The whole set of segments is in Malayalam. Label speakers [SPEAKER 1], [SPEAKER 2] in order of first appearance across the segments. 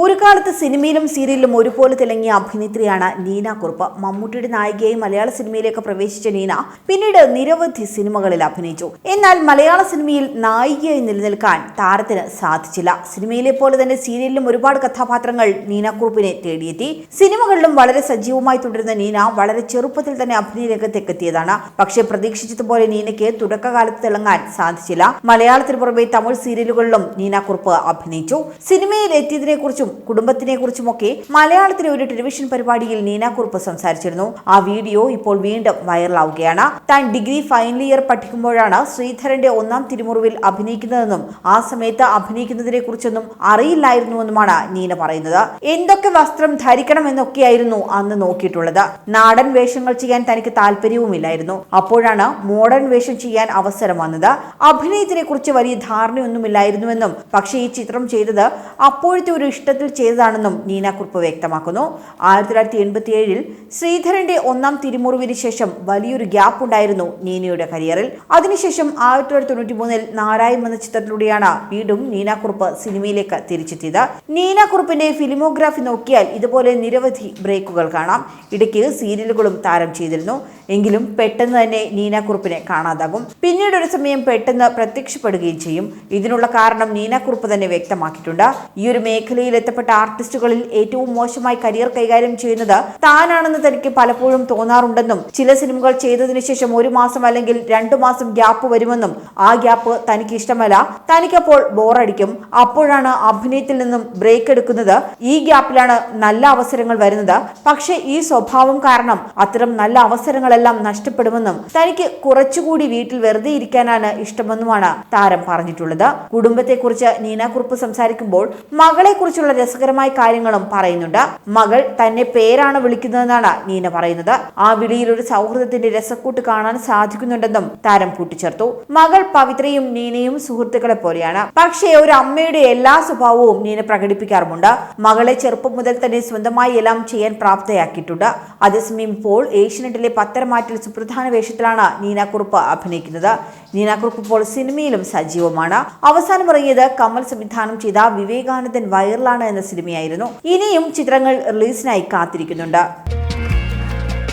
[SPEAKER 1] ഒരു കാലത്ത് സിനിമയിലും സീരിയലിലും ഒരുപോലെ തിളങ്ങിയ അഭിനേത്രിയാണ് നീന കുറുപ്പ്. മമ്മൂട്ടിയുടെ നായികയായി മലയാള സിനിമയിലേക്ക് പ്രവേശിച്ച നീന പിന്നീട് നിരവധി സിനിമകളിൽ അഭിനയിച്ചു. എന്നാൽ മലയാള സിനിമയിൽ നായികയായി നിലനിൽക്കാൻ താരത്തിന് സാധിച്ചില്ല. സിനിമയിലെ പോലെ തന്നെ സീരിയലിലും ഒരുപാട് കഥാപാത്രങ്ങൾ നീന കുറുപ്പിനെ തേടിയെത്തി. സിനിമകളിലും വളരെ സജീവമായി തുടരുന്ന നീന വളരെ ചെറുപ്പത്തിൽ തന്നെ അഭിനയ രംഗത്തേക്ക് എത്തിയതാണ് പക്ഷേ പ്രതീക്ഷിച്ചതുപോലെ നീനയ്ക്ക് തുടക്കകാലത്ത് തിളങ്ങാൻ സാധിച്ചില്ല. മലയാളത്തിന് പുറമെ തമിഴ് സീരിയലുകളിലും നീന കുറുപ്പ് അഭിനയിച്ചു. സിനിമയിൽ എത്തിയതിനെ കുറിച്ചും കുടുംബത്തിനെ കുറിച്ചുമൊക്കെ മലയാളത്തിലെ ഒരു ടെലിവിഷൻ പരിപാടിയിൽ നീന കുറുപ്പ് സംസാരിച്ചിരുന്നു. ആ വീഡിയോ ഇപ്പോൾ വീണ്ടും വൈറലാവുകയാണ്. താൻ ഡിഗ്രി ഫൈനൽ ഇയർ പഠിക്കുമ്പോഴാണ് ശ്രീധരന്റെ ഒന്നാം തിരുമുറിവിൽ അഭിനയിക്കുന്നതെന്നും ആ സമയത്ത് അഭിനയിക്കുന്നതിനെ കുറിച്ചൊന്നും അറിയില്ലായിരുന്നുവെന്നുമാണ് നീന പറയുന്നത്. എന്തൊക്കെ വസ്ത്രം ധരിക്കണമെന്നൊക്കെയായിരുന്നു അന്ന് നോക്കിയിട്ടുള്ളത്. നാടൻ വേഷങ്ങൾ ചെയ്യാൻ തനിക്ക് താല്പര്യവുമില്ലായിരുന്നു. അപ്പോഴാണ് മോഡേൺ വേഷം ചെയ്യാൻ അവസരം വന്നത്. അഭിനയത്തിനെ കുറിച്ച് വലിയ ധാരണയൊന്നുമില്ലായിരുന്നുവെന്നും പക്ഷേ ഈ ചിത്രം ചെയ്തത് അപ്പോഴത്തെ ഒരു ഇഷ്ടത്തിൽ ചെയ്തതാണെന്നും നീന കുറുപ്പ് വ്യക്തമാക്കുന്നു. ആയിരത്തി തൊള്ളായിരത്തി എൺപത്തി ഏഴിൽ ശ്രീധരന്റെ ഒന്നാം തിരുമുറിവിന് ശേഷം വലിയൊരു ഗ്യാപ്പ് ഉണ്ടായിരുന്നു നീനയുടെ കരിയറിൽ. അതിനുശേഷം ആയിരത്തി തൊള്ളായിരത്തി തൊണ്ണൂറ്റി മൂന്നിൽ നാരായം എന്ന ചിത്രത്തിലൂടെയാണ് വീണ്ടും നീന കുറുപ്പ് സിനിമയിലേക്ക് തിരിച്ചെത്തിയത്. നീന കുറുപ്പിന്റെ ഫിലിമോഗ്രാഫി നോക്കിയാൽ ഇതുപോലെ നിരവധി ബ്രേക്കുകൾ കാണാം. ഇടയ്ക്ക് സീരിയലുകളും താരം ചെയ്തിരുന്നു. എങ്കിലും പെട്ടെന്ന് തന്നെ നീന കുറുപ്പിനെ കാണാതാകും. പിന്നീട് ഒരു സമയം പെട്ടെന്ന് പ്രത്യക്ഷപ്പെടുകയും ചെയ്യും. ഇതിനുള്ള കാരണം നീന കുറുപ്പ് തന്നെ വ്യക്തമാക്കിയിട്ടുണ്ട്. ഈ ഒരു മേഖലയിൽ എത്തപ്പെട്ട ആർട്ടിസ്റ്റുകളിൽ ഏറ്റവും മോശമായി കരിയർ കൈകാര്യം ചെയ്യുന്നത് താനാണെന്ന് തനിക്ക് പലപ്പോഴും തോന്നാറുണ്ടെന്നും ചില സിനിമകൾ ചെയ്തതിനു ശേഷം ഒരു മാസം അല്ലെങ്കിൽ രണ്ടു മാസം ഗ്യാപ്പ് വരുമെന്നും ആ ഗ്യാപ്പ് തനിക്ക് ഇഷ്ടമല്ല. തനിക്കപ്പോൾ ബോറടിക്കും. അപ്പോഴാണ് അഭിനയത്തിൽ നിന്നും ബ്രേക്ക് എടുക്കുന്നത്. ഈ ഗ്യാപ്പിലാണ് നല്ല അവസരങ്ങൾ വരുന്നത്. പക്ഷേ ഈ സ്വഭാവം കാരണം അത്തരം നല്ല അവസരങ്ങളെല്ലാം നഷ്ടപ്പെടുമെന്നും തനിക്ക് കുറച്ചുകൂടി വീട്ടിൽ വെറുതെ ഇരിക്കാനാണ് ഇഷ്ടമെന്നുമാണ് താരം പറഞ്ഞിട്ടുള്ളത്. കുടുംബത്തെക്കുറിച്ച് നീന സംസാരിക്കുമ്പോൾ മകളെ കുറിച്ചുള്ള രസകരമായ കാര്യങ്ങളും പറയുന്നുണ്ട്. മകൾ തന്നെ പേരാണ് വിളിക്കുന്നതെന്നാണ് നീന പറയുന്നത്. ആ വിളിയിൽ ഒരു സൗഹൃദത്തിന്റെ രസക്കൂട്ട് കാണാൻ സാധിക്കുന്നുണ്ടെന്നും താരം കൂട്ടിച്ചേർത്തു. മകൾ പവിത്രയും നീനയും സുഹൃത്തുക്കളെ പോലെയാണ്. പക്ഷേ ഒരു അമ്മയുടെ എല്ലാ സ്വഭാവവും നീന പ്രകടിപ്പിക്കാറുമുണ്ട്. മകളെ ചെറുപ്പം മുതൽ തന്നെ സ്വന്തമായി എല്ലാം ചെയ്യാൻ പ്രാപ്തയാക്കിയിട്ടുണ്ട്. അതേസമയം ഇപ്പോൾ ഏഷ്യനെറ്റിലെ പത്തരമാറ്റിൽ സുപ്രധാന വേഷത്തിലാണ് നീന കുറുപ്പ് അഭിനയിക്കുന്നത്. നീന കുറുപ്പ് ഇപ്പോൾ സിനിമയിലും സജീവമാണ്. അവസാനം ഇറങ്ങിയത് കമൽ സംവിധാനം ചെയ്ത വിവേകാനന്ദൻ വൈറലാണ് എന്ന സിനിമയായിരുന്നു. ഇനിയും ചിത്രങ്ങൾ റിലീസിനായി കാത്തിരിക്കുന്നുണ്ട്.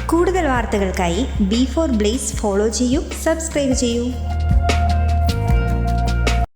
[SPEAKER 2] കൂടുതൽ വാർത്തകൾക്കായി ബി ഫോർ ബ്ലേസ് ഫോളോ ചെയ്യൂ സബ്സ്ക്രൈബ് ചെയ്യൂ.